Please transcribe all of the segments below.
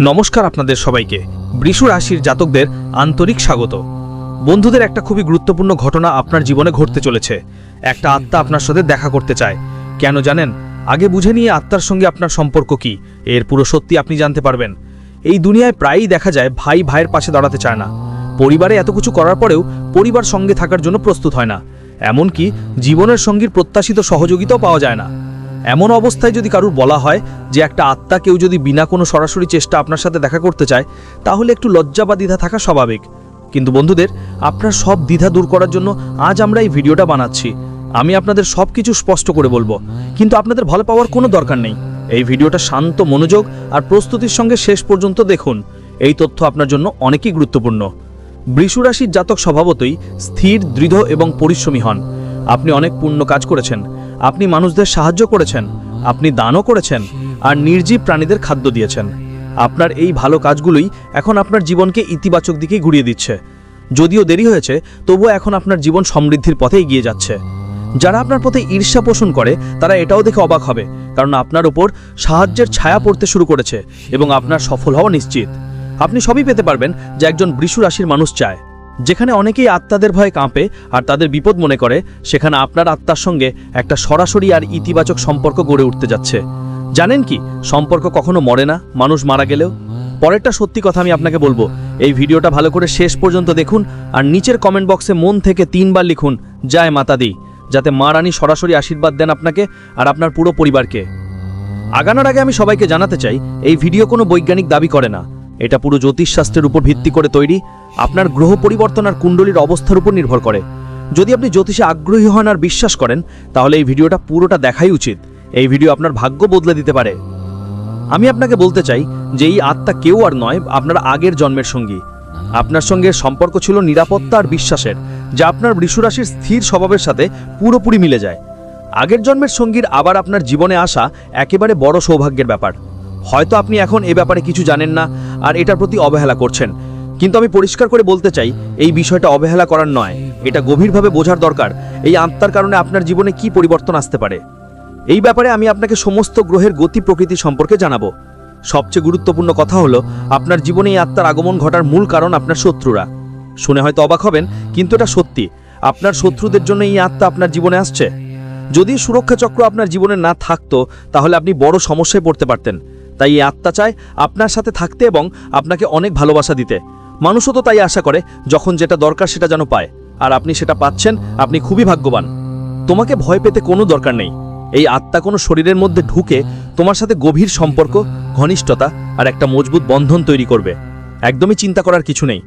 নমস্কার আপনাদের সবাইকে। বৃষু রাশির জাতকদের আন্তরিক স্বাগত। বন্ধুদের একটা খুবই গুরুত্বপূর্ণ ঘটনা আপনার জীবনে ঘটতে চলেছে। একটা আত্মা আপনার সাথে দেখা করতে চায়। কেন জানেন? আগে বুঝে নিয়ে আত্মার সঙ্গে আপনার সম্পর্ক কি? এর পুরো সত্যি আপনি জানতে পারবেন। এই দুনিয়ায় প্রায়ই দেখা যায় ভাই ভাইয়ের পাশে দাঁড়াতে চায় না। পরিবারে এত কিছু করার পরেও পরিবার সঙ্গে থাকার জন্য প্রস্তুত হয় না। এমনকি জীবনের সঙ্গীর প্রত্যাশিত সহযোগিতাও পাওয়া যায় না। এমন অবস্থায় যদি কারুর বলা হয় যে একটা আত্মা কেউ যদি বিনা কোনো সরাসরি চেষ্টা আপনার সাথে দেখা করতে চায়, তাহলে একটু লজ্জা বা দ্বিধা থাকা স্বাভাবিক। কিন্তু বন্ধুদের, আপনার সব দ্বিধা দূর করার জন্য আজ আমরা এই ভিডিওটা বানাচ্ছি। আমি আপনাদের সব কিছু স্পষ্ট করে বলব। কিন্তু আপনাদের ভালো পাওয়ার কোনো দরকার নেই। এই ভিডিওটা শান্ত মনোযোগ আর প্রস্তুতির সঙ্গে শেষ পর্যন্ত দেখুন। এই তথ্য আপনার জন্য অনেকই গুরুত্বপূর্ণ। বৃষুরাশির জাতক স্বভাবতই স্থির, দৃঢ় এবং পরিশ্রমী হন। আপনি অনেক পুণ্য কাজ করেছেন। আপনি মানুষদের সাহায্য করেছেন, আপনি দানও করেছেন, আর নির্জীব প্রাণীদের খাদ্য দিয়েছেন। আপনার এই ভালো কাজগুলোই এখন আপনার জীবনকে ইতিবাচক দিকে ঘুরিয়ে দিচ্ছে। যদিও দেরি হয়েছে, তবুও এখন আপনার জীবন সমৃদ্ধির পথে এগিয়ে যাচ্ছে। যারা আপনার পথে ঈর্ষা পোষণ করে, তারা এটাও দেখে অবাক হবে, কারণ আপনার ওপর সাহায্যের ছায়া পড়তে শুরু করেছে এবং আপনার সফল হওয়া নিশ্চিত। আপনি সবই পেতে পারবেন যা একজন বৃষু রাশির মানুষ চায়। যেখানে অনেকেই আত্মাদের ভয়ে কাঁপে আর তাদের বিপদ মনে করে, সেখানে আপনার আত্মার সঙ্গে একটা সরাসরি আর ইতিবাচক সম্পর্ক গড়ে উঠতে যাচ্ছে। জানেন কি, সম্পর্ক কখনো মরে না, মানুষ মারা গেলেও? পরেরটা সত্যি কথা আমি আপনাকে বলব, এই ভিডিওটা ভালো করে শেষ পর্যন্ত দেখুন আর নিচের কমেন্ট বক্সে মন থেকে তিনবার লিখুন, জয় মাতা দি যাতে মা রানী সরাসরি আশীর্বাদ দেন আপনাকে আর আপনার পুরো পরিবারকে। আগানোর আগে আমি সবাইকে জানাতে চাই, এই ভিডিও কোনো বৈজ্ঞানিক দাবি করে না। এটা পুরো জ্যোতিষশাস্ত্রের উপর ভিত্তি করে তৈরি। আপনার গ্রহ পরিবর্তন আর কুণ্ডলীর অবস্থার উপর নির্ভর করে। যদি আপনি জ্যোতিষে আগ্রহী হন আর বিশ্বাস করেন, তাহলে এই ভিডিওটা পুরোটা দেখাই উচিত। এই ভিডিও আপনার ভাগ্য বদলে দিতে পারে। আমি আপনাকে বলতে চাই যে এই আত্মা কেউ আর নয়, আপনার আগের জন্মের সঙ্গী। আপনার সঙ্গে সম্পর্ক ছিল নিরাপত্তা আর বিশ্বাসের, যা আপনার বৃষরাশির স্থির স্বভাবের সাথে পুরোপুরি মিলে যায়। আগের জন্মের সঙ্গীর আবার আপনার জীবনে আসা একেবারে বড় সৌভাগ্যের ব্যাপার। হয়তো আপনি এখন এ ব্যাপারে কিছু জানেন না আর এটার প্রতি অবহেলা করছেন। কিন্তু আমি পরিষ্কার করে বলতে চাই, এই বিষয়টা অবহেলা করার নয়। এটা গভীরভাবে বোঝার দরকার, এই আত্মার কারণে আপনার জীবনে কি পরিবর্তন আসতে পারে। এই ব্যাপারে আমি আপনাকে সমস্ত গ্রহের গতি প্রকৃতি সম্পর্কে জানাব। সবচেয়ে গুরুত্বপূর্ণ কথা হলো, আপনার জীবনে এই আত্মার আগমন ঘটার মূল কারণ আপনার শত্রুরা। শুনে হয়তো অবাক হবেন, কিন্তু এটা সত্যি। আপনার শত্রুদের জন্য এই আত্মা আপনার জীবনে আসছে। যদি সুরক্ষা চক্র আপনার জীবনে না থাকতো, তাহলে আপনি বড় সমস্যায় পড়তে পারতেন। তাই এই আত্মা চায় আপনার সাথে থাকতে এবং আপনাকে অনেক ভালোবাসা দিতে। মানুষও তো তাই আশা করে, যখন যেটা দরকার সেটা যেন পায়। আর আপনি সেটা পাচ্ছেন, আপনি খুবই ভাগ্যবান। তোমাকে ভয় পেতে কোনো দরকার নেই। এই আত্মা কোনো শরীরের মধ্যে ঢুকে তোমার সাথে গভীর সম্পর্ক, ঘনিষ্ঠতা আর একটা মজবুত বন্ধন তৈরি করবে। একদমই চিন্তা করার কিছু নেই।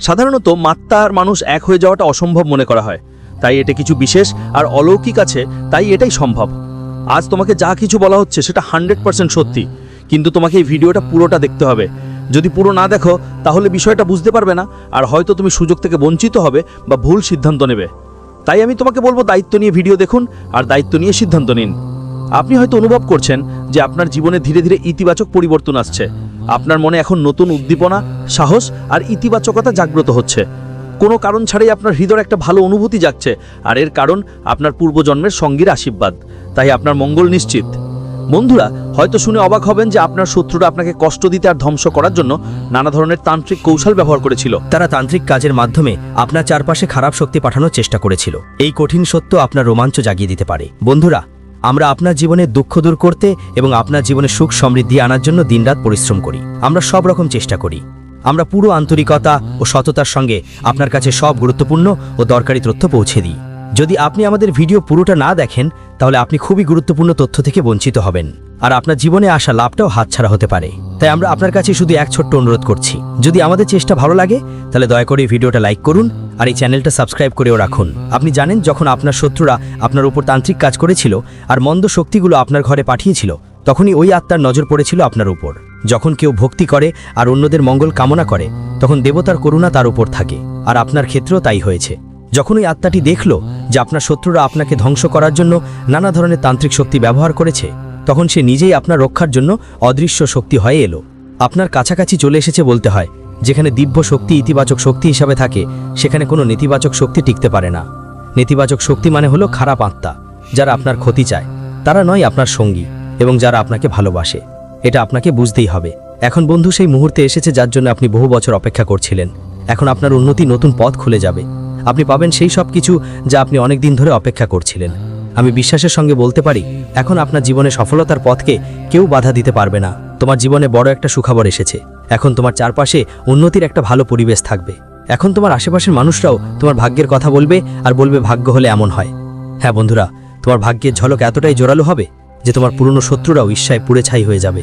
সাধারণত মাত্রা আর মানুষ এক হয়ে যাওয়াটা অসম্ভব মনে করা হয়। তাই এটা কিছু বিশেষ আর অলৌকিক আছে, তাই এটাই সম্ভব। আজ তোমাকে যা কিছু বলা হচ্ছে সেটা হান্ড্রেড পার্সেন্ট সত্যি। কিন্তু তোমাকে এই ভিডিওটা পুরোটা দেখতে হবে। যদি পুরো না দেখো, তাহলে বিষয়টা বুঝতে পারবে না, আর হয়তো তুমি সুযোগ থেকে বঞ্চিত হবে বা ভুল সিদ্ধান্ত নেবে। তাই আমি তোমাকে বলব, দায়িত্ব নিয়ে ভিডিও দেখুন আর দায়িত্ব নিয়ে সিদ্ধান্ত নিন। আপনি হয়তো অনুভব করছেন যে আপনার জীবনে ধীরে ধীরে ইতিবাচক পরিবর্তন আসছে। আপনার মনে এখন নতুন উদ্দীপনা, সাহস আর ইতিবাচকতা জাগ্রত হচ্ছে। কোনো কারণ ছাড়াই আপনার হৃদয় একটা ভালো অনুভূতি জাগছে, আর এর কারণ আপনার পূর্বজন্মের সঙ্গীর আশীর্বাদ। তাই আপনার মঙ্গল নিশ্চিত। বন্ধুরা, হয়তো শুনে অবাক হবেন যে আপনার শত্রুরা আপনাকে কষ্ট দিতে আর ধ্বংস করার জন্য নানা ধরনের তান্ত্রিক কৌশল ব্যবহার করেছিল। তারা তান্ত্রিক কাজের মাধ্যমে আপনার চারপাশে খারাপ শক্তি পাঠানোর চেষ্টা করেছিল। এই কঠিন সত্য আপনার রোমাঞ্চ জাগিয়ে দিতে পারে। বন্ধুরা, আমরা আপনার জীবনে দুঃখ দূর করতে এবং আপনার জীবনে সুখ সমৃদ্ধি আনার জন্য দিনরাত পরিশ্রম করি। আমরা সব রকম চেষ্টা করি। আমরা পুরো আন্তরিকতা ও সততার সঙ্গে আপনার কাছে সব গুরুত্বপূর্ণ ও দরকারি তথ্য পৌঁছে দিই। যদি আপনি আমাদের ভিডিও পুরোটা না দেখেন, তাহলে আপনি খুবই গুরুত্বপূর্ণ তথ্য থেকে বঞ্চিত হবেন। আর আপনার জীবনে আসা লাভটাও হাতছাড়া হতে পারে। তাই আমরা আপনার কাছে শুধু এক ছোট্ট অনুরোধ করছি। যদি আমাদের চেষ্টা ভালো লাগে, তাহলে দয়া করে ভিডিওটা লাইক করুন আর এই চ্যানেলটা সাবস্ক্রাইব করেও রাখুন। আপনি জানেন, যখন আপনার শত্রুরা আপনার উপর তান্ত্রিক কাজ করেছিল আর মন্দ শক্তিগুলো আপনার ঘরে পাঠিয়েছিল, তখনই ওই আত্মার নজর পড়েছিল আপনার উপর। যখন কেউ ভক্তি করে আর অন্যদের মঙ্গল কামনা করে, তখন দেবতার করুণা তার উপর থাকে। আর আপনার ক্ষেত্রেও তাই হয়েছে। যখন ওই আত্মাটি দেখল যে আপনার শত্রুরা আপনাকে ধ্বংস করার জন্য নানা ধরনের তান্ত্রিক শক্তি ব্যবহার করেছে, তখন সে নিজেই আপনার রক্ষার জন্য অদৃশ্য শক্তি হয়ে এলো। আপনার কাছাকাছি চলে এসেছে বলতে হয়, যেখানে দিব্য শক্তি ইতিবাচক শক্তি হিসাবে থাকে, সেখানে কোনো নেতিবাচক শক্তি টিকতে পারে না। নেতিবাচক শক্তি মানে হলো খারাপ আত্মা, যারা আপনার ক্ষতি চায়। তারা নয় আপনার সঙ্গী, এবং যারা আপনাকে ভালোবাসে। এটা আপনাকে বুঝতেই হবে। এখন বন্ধু, সেই মুহূর্তে এসেছে যার জন্য আপনি বহু বছর অপেক্ষা করছিলেন। এখন আপনার উন্নতি নতুন পথ খুলে যাবে। আপনি পাবেন সেই সব কিছু যা আপনি অনেক দিন ধরে অপেক্ষা করছিলেন। আমি বিশ্বাসের সঙ্গে বলতে পারি, এখন আপনার জীবনে সফলতার পথকে কেউ বাধা দিতে পারবে না। তোমার জীবনে বড় একটা সুখবর এসেছে। এখন তোমার চারপাশে উন্নতির একটা ভালো পরিবেশ থাকবে। এখন তোমার আশেপাশের মানুষরাও তোমার ভাগ্যের কথা বলবে আর বলবে ভাগ্য হলে এমন হয়। হ্যাঁ বন্ধুরা, তোমার ভাগ্যের ঝলক এতটাই জোরালো হবে যে তোমার পুরনো শত্রুরাও ঈর্ষায় পুড়ে ছাই হয়ে যাবে।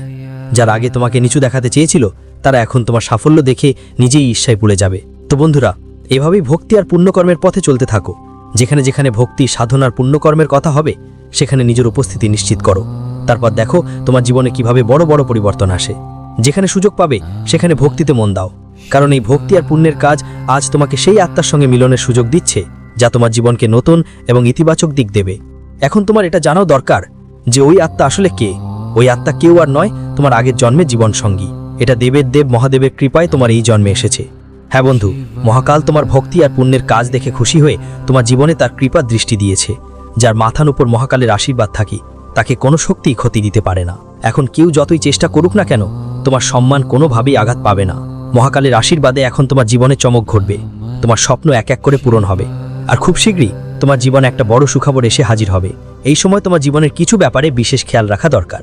যারা আগে তোমাকে নিচু দেখাতে চেয়েছিল, তারা এখন তোমার সাফল্য দেখে নিজেই ঈর্ষায় পুড়ে যাবে। তো বন্ধুরা এভাবেই ভক্তি আর পুণ্যকর্মের পথে চলতে থাকো। যেখানে যেখানে ভক্তি সাধনার পুণ্যকর্মের কথা হবে, সেখানে নিজের উপস্থিতি নিশ্চিত করো। তারপর দেখো তোমার জীবনে কীভাবে বড় বড় পরিবর্তন আসে। যেখানে সুযোগ পাবে, সেখানে ভক্তিতে মন দাও। কারণ এই ভক্তি আর পুণ্যের কাজ আজ তোমাকে সেই আত্মার সঙ্গে মিলনের সুযোগ দিচ্ছে, যা তোমার জীবনকে নতুন এবং ইতিবাচক দিক দেবে। এখন তোমার এটা জানাও দরকার যে ওই আত্মা আসলে কে? ওই আত্মা কেউ আর নয়, তোমার আগের জন্মে জীবন সঙ্গী এটা দেবের দেব মহাদেবের কৃপায় তোমার এই জন্মে এসেছে। হ্যাঁ বন্ধু, মহাকাল তোমার ভক্তি আর পুণ্যের কাজ দেখে খুশি হয়ে তোমার জীবনে তার কৃপার দৃষ্টি দিয়েছে, যার মাথার উপর মহাকালের আশীর্বাদ থাকি, তাকে কোনো শক্তিই ক্ষতি দিতে পারে না। এখন কেউ যতই চেষ্টা করুক না কেন, তোমার সম্মান কোনোভাবেই আঘাত পাবে না। মহাকালের আশীর্বাদে এখন তোমার জীবনে চমক ঘটবে, তোমার স্বপ্ন এক এক করে পূরণ হবে। আর খুব শীঘ্রই তোমার জীবনে একটা বড় সুখবর এসে হাজির হবে। এই সময় তোমার জীবনের কিছু ব্যাপারে বিশেষ খেয়াল রাখা দরকার।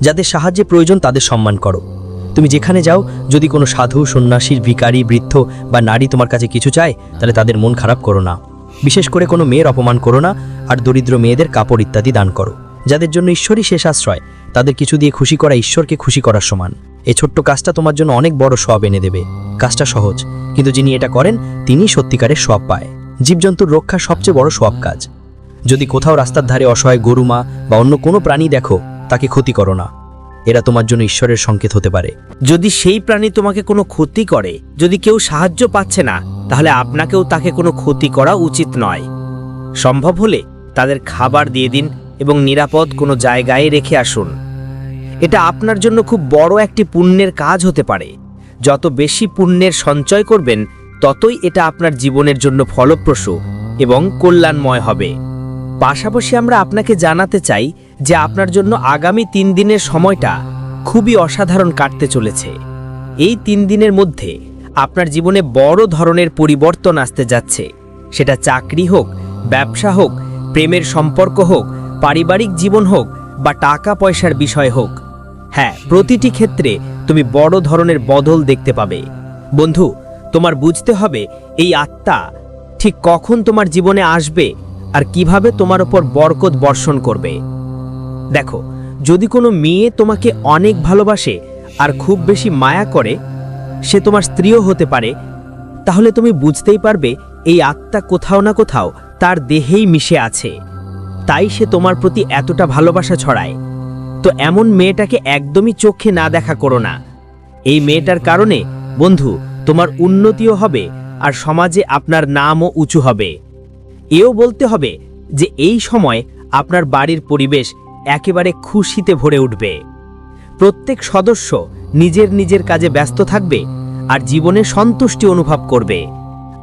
যাদের সাহায্যে প্রয়োজন তাদের সম্মান করো। তুমি যেখানে যাও, যদি কোনো সাধু, সন্ন্যাসীর ভিকারি বৃদ্ধ বা নারী তোমার কাছে কিছু চায়, তাহলে তাদের মন খারাপ করো না। বিশেষ করে কোনো মেয়ের অপমান করো না আর দরিদ্র মেয়েদের কাপড় ইত্যাদি দান করো। যাদের জন্য ঈশ্বরই শেষ আশ্রয়, তাদের কিছু দিয়ে খুশি করা ঈশ্বরকে খুশি করার সমান। এই ছোট্ট কাজটা তোমার জন্য অনেক বড় সব এনে দেবে। কাজটা সহজ, কিন্তু যিনি এটা করেন তিনি সত্যিকারের সব পায়। জীবজন্তুর রক্ষা সবচেয়ে বড় সব কাজ। যদি কোথাও রাস্তার ধারে অসহায় গরুমা বা অন্য কোনো প্রাণী দেখো, তাকে ক্ষতি করো না। এরা তোমার জন্য ঈশ্বরের সংকেত হতে পারে। যদি সেই প্রাণী তোমাকে কোনো ক্ষতি করে, যদি কেউ সাহায্য পাচ্ছে না, তাহলে আপনাকেও তাকে কোনো ক্ষতি করা উচিত নয়। সম্ভব হলে তাদের খাবার দিয়ে দিন এবং নিরাপদ কোনো জায়গায় রেখে আসুন। এটা আপনার জন্য খুব বড় একটি পুণ্যের কাজ হতে পারে। যত বেশি পুণ্যের সঞ্চয় করবেন, ততই এটা আপনার জীবনের জন্য ফলপ্রসূ এবং কল্যাণময় হবে। পাশাপাশি আমরা আপনাকে জানাতে চাই যে আপনার জন্য আগামী তিন দিনের সময়টা খুবই অসাধারণ কাটতে চলেছে। এই তিন দিনের মধ্যে আপনার জীবনে বড় ধরনের পরিবর্তন আসতে যাচ্ছে। সেটা চাকরি হোক, ব্যবসা হোক, প্রেমের সম্পর্ক হোক, পারিবারিক জীবন হোক বা টাকা পয়সার বিষয় হোক। হ্যাঁ প্রতিটি ক্ষেত্রে তুমি বড় ধরনের বদল দেখতে পাবে। বন্ধু, তোমার বুঝতে হবে এই আত্মা ঠিক কখন তোমার জীবনে আসবে আর কীভাবে তোমার ওপর বরকত বর্ষণ করবে। দেখো, যদি কোনো মেয়ে তোমাকে অনেক ভালোবাসে আর খুব বেশি মায়া করে, সে তোমার স্ত্রীও হতে পারে, তাহলে তুমি বুঝতেই পারবে এই আত্মা কোথাও না কোথাও তার দেহেই মিশে আছে। তাই সে তোমার প্রতি এতটা ভালোবাসা ছড়ায়। তো এমন মেয়েটাকে একদমই চোখে না দেখা করো না। এই মেয়েটার কারণে, বন্ধু, তোমার উন্নতিও হবে আর সমাজে আপনার নামও উঁচু হবে। এও বলতে হবে যে এই সময় আপনার বাড়ির পরিবেশ একেবারে খুশিতে ভরে উঠবে। প্রত্যেক সদস্য নিজের নিজের কাজে ব্যস্ত থাকবে আর জীবনে সন্তুষ্টি অনুভব করবে।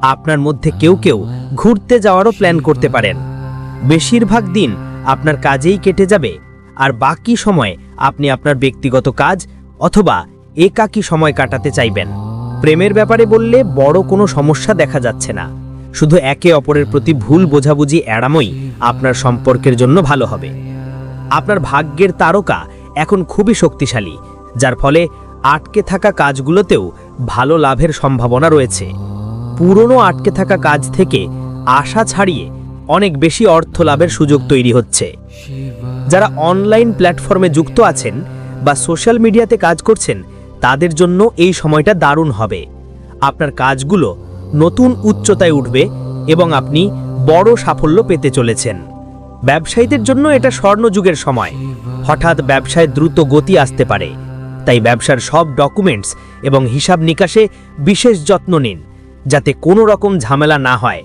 আপনার মধ্যে কেউ কেউ ঘুরতে যাওয়ারও প্ল্যান করতে পারেন। বেশিরভাগ দিন আপনার কাজেই কেটে যাবে আর বাকি সময় আপনি আপনার ব্যক্তিগত কাজ অথবা একাকী সময় কাটাতে চাইবেন। প্রেমের ব্যাপারে বললে বড় কোনো সমস্যা দেখা যাচ্ছে না। শুধু একে অপরের প্রতি ভুল বোঝাবুঝি এড়ামই আপনার সম্পর্কের জন্য ভালো হবে। আপনার ভাগ্যের তারকা এখন খুবই শক্তিশালী, যার ফলে আটকে থাকা কাজগুলোতেও ভালো লাভের সম্ভাবনা রয়েছে। পুরনো আটকে থাকা কাজ থেকে আশা ছাড়িয়ে অনেক বেশি অর্থ লাভের সুযোগ তৈরি হচ্ছে। যারা অনলাইন প্ল্যাটফর্মে যুক্ত আছেন বা সোশ্যাল মিডিয়াতে কাজ করছেন, তাদের জন্য এই সময়টা দারুণ হবে। আপনার কাজগুলো নতুন উচ্চতায় উঠবে এবং আপনি বড় সাফল্য পেতে চলেছেন। ব্যবসায়ীদের জন্য এটা স্বর্ণযুগের সময়। হঠাৎ ব্যবসায় দ্রুত গতি আসতে পারে। তাই ব্যবসার সব ডকুমেন্টস এবং হিসাব নিকাশে বিশেষ যত্ন নিন, যাতে কোনো রকম ঝামেলা না হয়।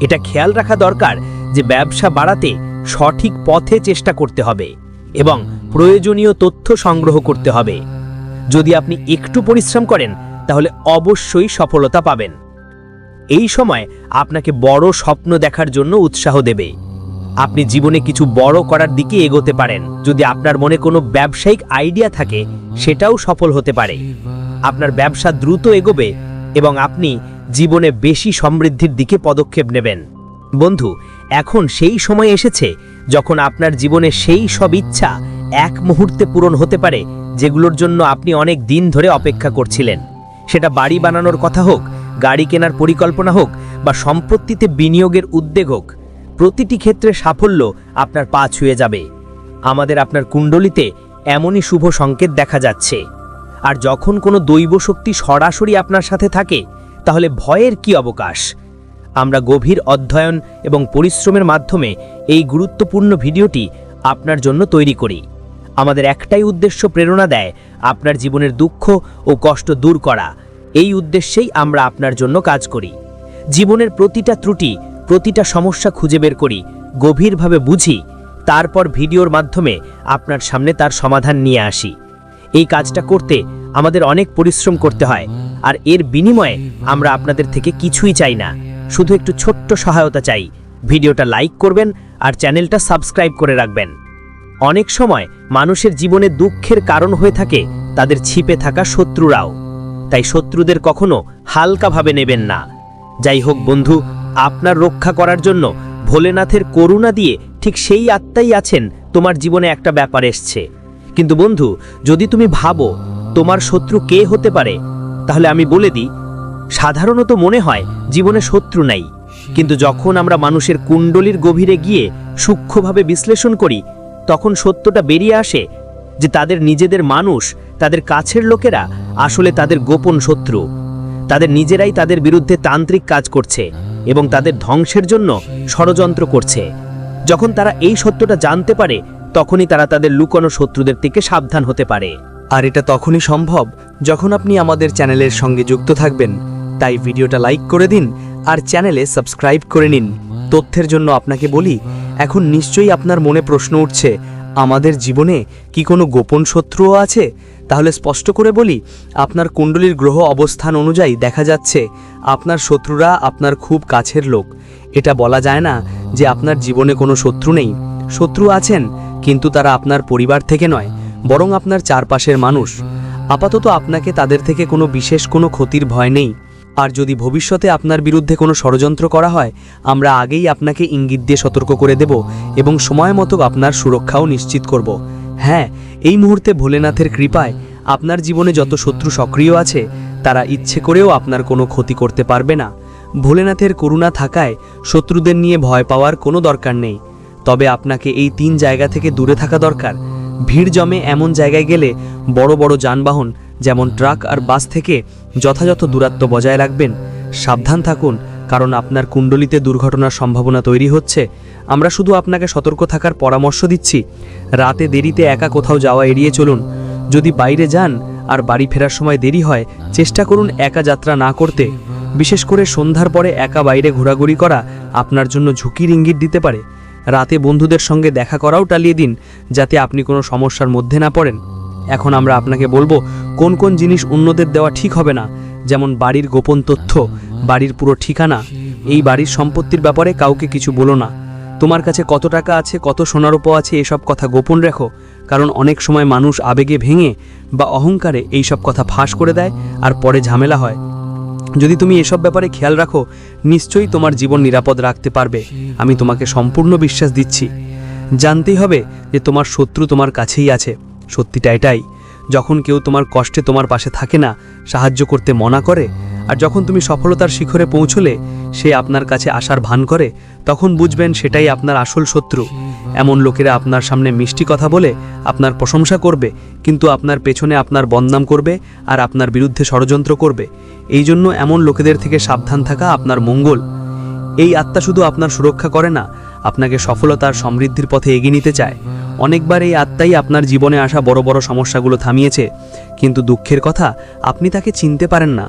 এটা খেয়াল রাখা দরকার যে ব্যবসা বাড়াতে সঠিক পথে চেষ্টা করতে হবে এবং প্রয়োজনীয় তথ্য সংগ্রহ করতে হবে। যদি আপনি একটু পরিশ্রম করেন, তাহলে অবশ্যই সফলতা পাবেন। এই সময় আপনাকে বড় স্বপ্ন দেখার জন্য উৎসাহ দেবে। আপনি জীবনে কিছু বড় করার দিকে এগোতে পারেন। যদি আপনার মনে কোনো ব্যবসায়িক আইডিয়া থাকে, সেটাও সফল হতে পারে। আপনার ব্যবসা দ্রুত এগোবে এবং আপনি জীবনে বেশি সমৃদ্ধির দিকে পদক্ষেপ নেবেন। বন্ধু, এখন সেই সময় এসেছে যখন আপনার জীবনে সেই সব ইচ্ছা এক মুহূর্তে পূরণ হতে পারে, যেগুলোর জন্য আপনি অনেক দিন ধরে অপেক্ষা করছিলেন। সেটা বাড়ি বানানোর কথা হোক গাড়ি কেনার পরিকল্পনা হোক বা সম্পত্তিতে বিনিয়োগের উদ্বেগ হোক, প্রতিটি ক্ষেত্রে সাফল্য আপনার পা ছুঁয়ে যাবে। আমাদের আপনার কুণ্ডলিতে এমনই শুভ সংকেত দেখা যাচ্ছে। আর যখন কোনো দৈব শক্তি সরাসরি আপনার সাথে থাকে, তাহলে ভয়ের কি অবকাশ? আমরা গভীর অধ্যয়ন এবং পরিশ্রমের মাধ্যমে এই গুরুত্বপূর্ণ ভিডিওটি আপনার জন্য তৈরি করি। আমাদের একটাই উদ্দেশ্য প্রেরণা দেয় আপনার জীবনের দুঃখ ও কষ্ট দূর করা। এই উদ্দেশ্যেই আমরা আপনার জন্য কাজ করি। জীবনের প্রতিটা ত্রুটি, প্রতিটা সমস্যা খুঁজে বের করি, গভীরভাবে বুঝি, তারপর ভিডিওর মাধ্যমে আপনার সামনে তার সমাধান নিয়ে আসি। এই কাজটা করতে আমাদের অনেক পরিশ্রম করতে হয়, আর এর বিনিময়ে আমরা আপনাদের থেকে কিছুই চাই না। শুধু একটু ছোট্ট সহায়তা চাই। ভিডিওটা লাইক করবেন আর চ্যানেলটা সাবস্ক্রাইব করে রাখবেন। অনেক সময় মানুষের জীবনে দুঃখের কারণ হয়ে থাকে, তাদের ছিপে থাকা শত্রুরাও। তাই শত্রুদের কখনো হালকাভাবে নেবেন না। যাই হোক বন্ধু, আপনার রক্ষা করার জন্য ভোলেনাথের করুণা দিয়ে ঠিক সেই আত্মাই আছেন তোমার জীবনে একটা ব্যাপার এসছে। কিন্তু বন্ধু, যদি তুমি ভাবো তোমার শত্রু কে হতে পারে, তাহলে আমি বলে দিই, সাধারণত মনে হয় জীবনে শত্রু নাই। কিন্তু যখন আমরা মানুষের কুণ্ডলীর গভীরে গিয়ে সূক্ষ্মভাবে বিশ্লেষণ করি, তখন সত্যটা বেরিয়ে আসে যে তাদের নিজেদের মানুষ তাদের কাছের লোকেরা আসলে তাদের গোপন শত্রু। তাদের নিজেরাই তাদের বিরুদ্ধে তান্ত্রিক কাজ করছে এবং তাদের ধ্বংসের জন্য ষড়যন্ত্র করছে। যখন তারা এই সত্যটা জানতে পারে, তখনই তারা তাদের লুকোনো শত্রুদের থেকে সাবধান হতে পারে। আর এটা তখনই সম্ভব যখন আপনি আমাদের চ্যানেলের সঙ্গে যুক্ত থাকবেন। তাই ভিডিওটা লাইক করে দিন আর চ্যানেলে সাবস্ক্রাইব করে নিন। তথ্যের জন্য আপনাকে বলি, এখন নিশ্চয়ই আপনার মনে প্রশ্ন উঠছে আমাদের জীবনে কি কোনো গোপন শত্রুও আছে? তাহলে স্পষ্ট করে বলি, আপনার কুণ্ডলীর গ্রহ অবস্থান অনুযায়ী দেখা যাচ্ছে, আপনার শত্রুরা আপনার খুব কাছের লোক। এটা বলা যায় না যে আপনার জীবনে কোনো শত্রু নেই। শত্রু আছেন, কিন্তু তারা আপনার পরিবার থেকে নয়, বরং আপনার চারপাশের মানুষ। আপাতত আপনাকে তাদের থেকে কোনো বিশেষ কোনো ক্ষতির ভয় নেই। আর যদি ভবিষ্যতে আপনার বিরুদ্ধে কোনো ষড়যন্ত্র করা হয়, আমরা আগেই আপনাকে ইঙ্গিত দিয়ে সতর্ক করে দেব এবং সময় মতো আপনার সুরক্ষাও নিশ্চিত করব। হ্যাঁ এই মুহূর্তে ভোলেনাথের কৃপায় আপনার জীবনে যত শত্রু সক্রিয় আছে, তারা ইচ্ছে করেও আপনার কোনো ক্ষতি করতে পারবে না। ভোলেনাথের করুণা থাকায় শত্রুদের নিয়ে ভয় পাওয়ার কোনো দরকার নেই। তবে আপনাকে এই তিন জায়গা থেকে দূরে থাকা দরকার। ভিড় জমে এমন জায়গায় গেলে বড় বড় যানবাহন যেমন ট্রাক আর বাস থেকে যথাযথ দূরত্ব বজায় রাখবেন। সাবধান থাকুন, কারণ আপনার কুণ্ডলিতে দুর্ঘটনার সম্ভাবনা তৈরি হচ্ছে। আমরা শুধু আপনাকে সতর্ক থাকার পরামর্শ দিচ্ছি। রাতে দেরিতে একা কোথাও যাওয়া এড়িয়ে চলুন। যদি বাইরে যান আর বাড়ি ফেরার সময় দেরি হয়, চেষ্টা করুন একা যাত্রা না করতে। বিশেষ করে সন্ধ্যার পরে একা বাইরে ঘোরাঘুরি করা আপনার জন্য ঝুঁকির ইঙ্গিত দিতে পারে। রাতে বন্ধুদের সঙ্গে দেখা করাও টালিয়ে দিন, যাতে আপনি কোনো সমস্যার মধ্যে না পড়েন। এখন আমরা আপনাকে বলব, কোন কোন জিনিস অন্যদের দেওয়া ঠিক হবে না, যেমন বাড়ির গোপন তথ্য, বাড়ির পুরো ঠিকানা, এই বাড়ির সম্পত্তির ব্যাপারে কাউকে কিছু বলো না। তোমার কাছে কত টাকা আছে, কত সোনারূপ আছে, এসব কথা গোপন রেখো, কারণ অনেক সময় মানুষ আবেগে ভেঙে বা অহংকারে এই সব কথা ফাঁস করে দেয় আর পরে ঝামেলা হয়। যদি তুমি এসব ব্যাপারে খেয়াল রাখো, নিশ্চয়ই তোমার জীবন নিরাপদ রাখতে পারবে, আমি তোমাকে সম্পূর্ণ বিশ্বাস দিচ্ছি। জানতেই হবে যে তোমার শত্রু তোমার কাছেই আছে। সত্যিটা এটাই যখন কেউ তোমার কষ্টে তোমার পাশে থাকে না, সাহায্য করতে মনা করে, আর যখন তুমি সফলতার শিখরে পৌঁছলে, সে আপনার কাছে আসার ভান করে, তখন বুঝবেন সেটাই আপনার আসল শত্রু। এমন লোকেরা আপনার সামনে মিষ্টি কথা বলে, আপনার প্রশংসা করবে, কিন্তু আপনার পেছনে আপনার বদনাম করবে, আর আপনার বিরুদ্ধে ষড়যন্ত্র করবে। এই জন্য এমন লোকেদের থেকে সাবধান থাকা আপনার মঙ্গল। এই আত্মা শুধু আপনার সুরক্ষা করে না আপনাকে সফলতার সমৃদ্ধির পথে এগিয়ে নিতে চায়। অনেকবার এই আত্মাই আপনার জীবনে আসা বড় বড় সমস্যাগুলো থামিয়েছে। কিন্তু দুঃখের কথা, আপনি তাকে চিনতে পারেন না।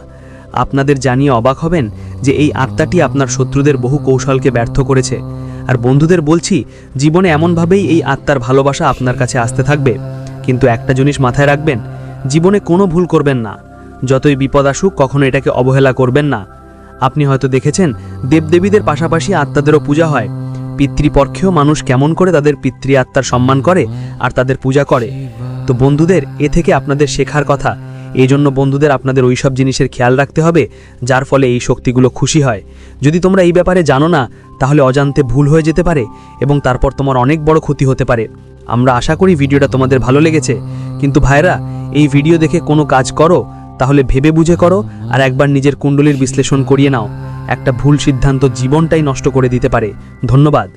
আপনাদের জানিয়ে অবাক হবেন যে এই আত্মাটি আপনার শত্রুদের বহু কৌশলকে ব্যর্থ করেছে। আর বন্ধুদের বলছি, জীবনে এমনভাবেই এই আত্মার ভালোবাসা আপনার কাছে আসতে থাকবে। কিন্তু একটা জিনিস মাথায় রাখবেন, জীবনে কোনো ভুল করবেন না। যতই বিপদ আসুক, কখনো এটাকে অবহেলা করবেন না। আপনি হয়তো দেখেছেন, দেবদেবীদের পাশাপাশি আত্মাদেরও পূজা হয়। পিতৃপক্ষেও মানুষ কেমন করে তাদের পিতৃ আত্মার সম্মান করে আর তাদের পূজা করে? তো বন্ধুদের, এ থেকে আপনাদের শেখার কথা। এই জন্য বন্ধুদের আপনাদের ওই সব জিনিসের খেয়াল রাখতে হবে, যার ফলে এই শক্তিগুলো খুশি হয়। যদি তোমরা এই ব্যাপারে জানো না, তাহলে অজান্তে ভুল হয়ে যেতে পারে এবং তারপর তোমার অনেক বড় ক্ষতি হতে পারে। আমরা আশা করি ভিডিওটা তোমাদের ভালো লেগেছে। কিন্তু ভাইরা এই ভিডিও দেখে কোনো কাজ করো, তাহলে ভেবে বুঝে করো আর একবার নিজের কুণ্ডলীর বিশ্লেষণ করিয়ে নাও। একটা ভুল সিদ্ধান্ত জীবনটাই নষ্ট করে দিতে পারে। ধন্যবাদ।